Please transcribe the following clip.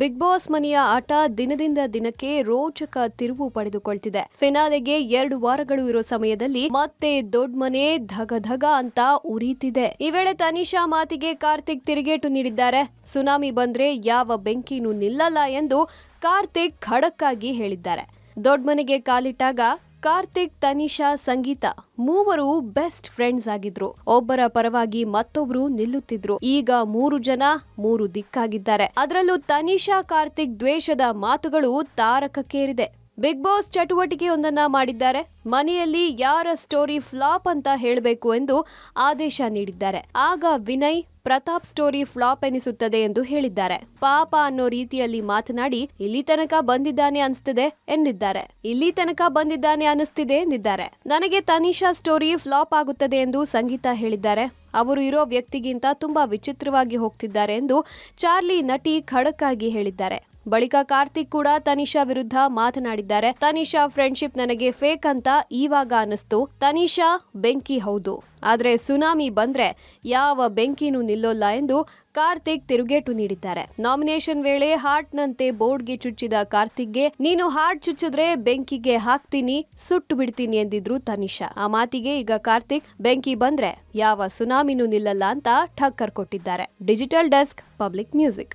Big boss ಮನೆಯ ಆಟ ದಿನದಿಂದ ದಿನಕ್ಕೆ ರೋಚಕ ತಿರುವು ಪಡೆದುಕೊಳ್ತಿದೆ. ಫಿನಾಲೆಗೆ ಎರಡು ವಾರಗಳು ಇರೋ ಸಮಯದಲ್ಲಿ ಮತ್ತೆ ದೊಡ್ಡ ಮನೆ ಧಗ ಧಗ ಅಂತ ಉರಿತಿದೆ. ಈ ವೇಳೆ ತನಿಷಾ ಮಾತಿಗೆ ಕಾರ್ತಿಕ್ ತಿರುಗೇಟು ನೀಡಿದ್ದಾರೆ. ಸುನಾಮಿ ಬಂದ್ರೆ ಯಾವ ಬೆಂಕಿನೂ ನಿಲ್ಲಲ್ಲ ಎಂದು ಕಾರ್ತಿಕ್ ಖಡಕ್ಕಾಗಿ ಹೇಳಿದ್ದಾರೆ. ದೊಡ್ಡ ಮನೆಗೆ ಕಾಲಿಟ್ಟಾಗ ಕಾರ್ತಿಕ್, ತನಿಷಾ, ಸಂಗೀತ ಮೂವರು ಬೆಸ್ಟ್ ಫ್ರೆಂಡ್ಸ್ ಆಗಿದ್ರು. ಒಬ್ಬರ ಪರವಾಗಿ ಮತ್ತೊಬ್ರು ನಿಲ್ಲುತ್ತಿದ್ರು. ಈಗ ಮೂರು ಜನ ಮೂರು ದಿಕ್ಕಾಗಿದ್ದಾರೆ. ಅದರಲ್ಲೂ ತನಿಷಾ, ಕಾರ್ತಿಕ್ ದ್ವೇಷದ ಮಾತುಗಳು ತಾರಕಕ್ಕೇರಿದೆ. ಬಿಗ್ ಬಾಸ್ ಚಟುವಟಿಕೆಯೊಂದನ್ನ ಮಾಡಿದ್ದಾರೆ. ಮನೆಯಲ್ಲಿ ಯಾರ ಸ್ಟೋರಿ ಫ್ಲಾಪ್ ಅಂತ ಹೇಳಬೇಕು ಎಂದು ಆದೇಶ ನೀಡಿದ್ದಾರೆ. ಆಗ ವಿನಯ್, ಪ್ರತಾಪ್ ಸ್ಟೋರಿ ಫ್ಲಾಪ್ ಎನಿಸುತ್ತದೆ ಎಂದು ಹೇಳಿದ್ದಾರೆ. ಪಾಪ ಅನ್ನೋ ರೀತಿಯಲ್ಲಿ ಮಾತನಾಡಿ, ಇಲ್ಲಿ ತನಕ ಬಂದಿದ್ದಾನೆ ಅನಿಸ್ತಿದೆ ಎಂದಿದ್ದಾರೆ. ಇಲ್ಲಿ ತನಕ ಬಂದಿದ್ದಾನೆ ಅನಿಸ್ತಿದೆ ಎಂದಿದ್ದಾರೆ. ನನಗೆ ತನಿಷಾ ಸ್ಟೋರಿ ಫ್ಲಾಪ್ ಆಗುತ್ತದೆ ಎಂದು ಸಂಗೀತ ಹೇಳಿದ್ದಾರೆ. ಅವರು ಇರೋ ವ್ಯಕ್ತಿಗಿಂತ ತುಂಬಾ ವಿಚಿತ್ರವಾಗಿ ಹೋಗ್ತಿದ್ದಾರೆ ಎಂದು ಚಾರ್ಲಿ ನಟಿ ಖಡಕ್ ಆಗಿ ಹೇಳಿದ್ದಾರೆ. ಬಳಿಕ ಕಾರ್ತಿಕ್ ಕೂಡ ತನಿಷಾ ವಿರುದ್ಧ ಮಾತನಾಡಿದ್ದಾರೆ. ತನಿಷಾ ಫ್ರೆಂಡ್ಶಿಪ್ ನನಗೆ ಫೇಕ್ ಅಂತ ಈವಾಗ ಅನಿಸ್ತು ತನಿಷಾ ಬೆಂಕಿ ಹೌದು. ಆದರೆ ಸುನಾಮಿ ಬಂದ್ರೆ ಯಾವ ಬೆಂಕಿನೂ ನಿಲ್ಲೋಲ್ಲ ಎಂದು ಕಾರ್ತಿಕ್ ತಿರುಗೇಟು ನೀಡಿದ್ದಾರೆ. ನಾಮಿನೇಷನ್ ವೇಳೆ ಹಾರ್ಟ್ನಂತೆ ಬೋರ್ಡ್ಗೆ ಚುಚ್ಚಿದ ಕಾರ್ತಿಕ್ಗೆ, ನೀನು ಹಾರ್ಟ್ ಚುಚ್ಚಿದ್ರೆ ಬೆಂಕಿಗೆ ಹಾಕ್ತೀನಿ, ಸುಟ್ಟು ಬಿಡ್ತೀನಿ ಎಂದಿದ್ರು ತನಿಷಾ. ಆ ಮಾತಿಗೆ ಈಗ ಕಾರ್ತಿಕ್ ಬೆಂಕಿ ಬಂದ್ರೆ ಯಾವ ಸುನಾಮಿನೂ ನಿಲ್ಲಲ್ಲ ಅಂತ ಠಕ್ಕರ್ ಕೊಟ್ಟಿದ್ದಾರೆ. Digital desk public music.